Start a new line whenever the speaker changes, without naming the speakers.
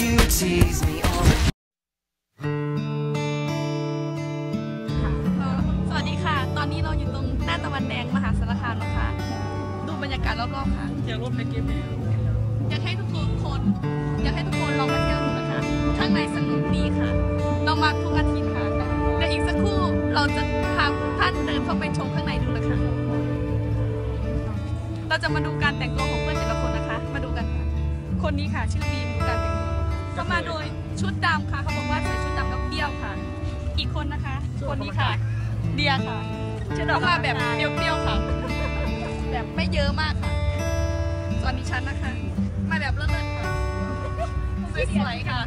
สวั
สดีค่ะ ตอนนี้เราอยู่ตรงหน้าตะวันแดงมหาสารคามแล้คะดูบรรยากาศรอบๆค่ะ
เที่ยวในเกม
อยากให้ทุกคนอยากให้ทุกคนลองมาเที่ยวดูนะคะ ข้างในสนุกดีค่ะ เรามาทุกอาทิตย์ค่ะและอีกสักครู่เราจะพาท่านเดินเข้าไปชมข้างในดูนะคะ เราจะมาดูการแต่งตัวของเพื่อนแต่ละคนนะคะ มาดูกันค่ะ คนนี้ค่ะชื่อบีม เขามาโดยชุดดำค่ะเขาบอกว่าใส่ชุดดำแล้วเบี้ยวค่ะ อีกคนนะคะ คนนี้ค่ะ เดียค่ะเขามาแบบเปรี้ยวๆค่ะ แบบไม่เยอะมากค่ะส่วนดิฉันนะคะ มาแบบเลิศๆค่ะสวยๆค่ะ